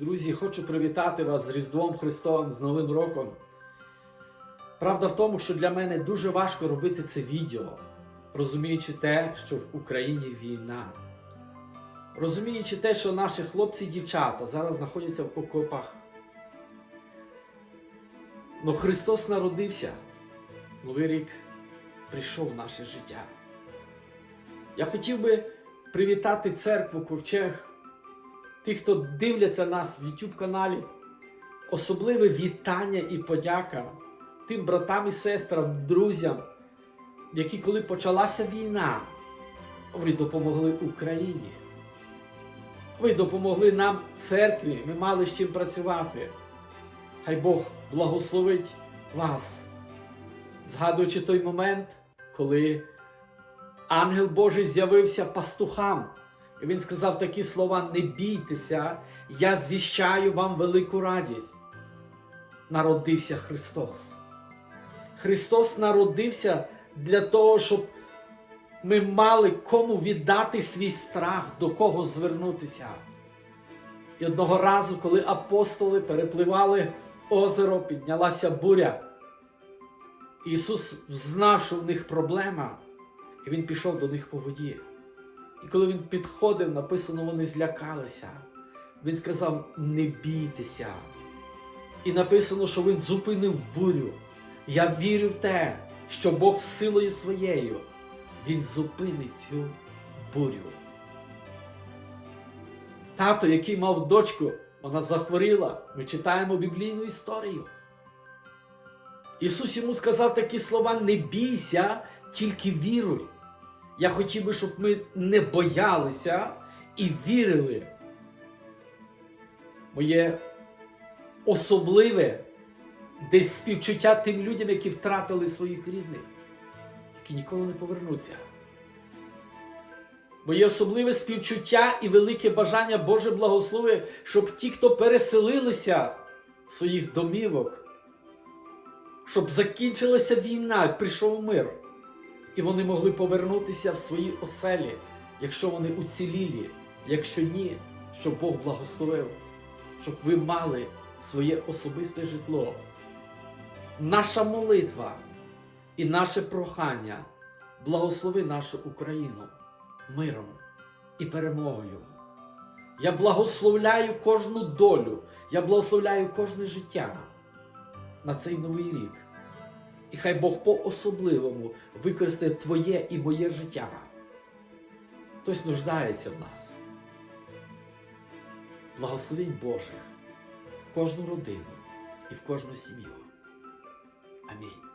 Друзі, хочу привітати вас з Різдвом Христовим, з Новим роком. Правда в тому, що для мене дуже важко робити це відео, розуміючи те, що в Україні війна. Розуміючи те, що наші хлопці і дівчата зараз знаходяться в окопах. Но Христос народився. Новий рік прийшов в наше життя. Я хотів би привітати церкву Ковчег, тих, хто дивляться нас в YouTube каналі. Особливе вітання і подяка тим братам і сестрам, друзям, які, коли почалася війна, ви допомогли Україні. Ви допомогли нам, церкві, ми мали з чим працювати. Хай Бог благословить вас, згадуючи той момент, коли ангел Божий з'явився пастухам. І він сказав такі слова: не бійтеся, я звіщаю вам велику радість. Народився Христос. Христос народився для того, щоб ми мали кому віддати свій страх, до кого звернутися. І одного разу, коли апостоли перепливали озеро, піднялася буря. Ісус знав, що в них проблема, і Він пішов до них по воді. І коли він підходив, написано, вони злякалися. Він сказав: не бійтеся. І написано, що він зупинив бурю. Я вірю в те, що Бог силою своєю він зупинить цю бурю. Тато, який мав дочку, вона захворіла. Ми читаємо біблійну історію. Ісус йому сказав такі слова: не бійся, тільки віруй. Я хотів би, щоб ми не боялися і вірили. Моє особливе десь співчуття тим людям, які втратили своїх рідних, які ніколи не повернуться. Моє особливе співчуття і велике бажання Боже благослови, щоб ті, хто переселилися своїх домівок, щоб закінчилася війна, прийшов мир. І вони могли повернутися в свої оселі, якщо вони уцілілі, якщо ні, щоб Бог благословив, щоб ви мали своє особисте житло. Наша молитва і наше прохання благослови нашу Україну миром і перемогою. Я благословляю кожну долю, я благословляю кожне життя на цей новий рік. І хай Бог по-особливому використає твоє і моє життя. Хтось нуждається в нас. Благословіть Боже в кожну родину і в кожну сім'ю. Амінь.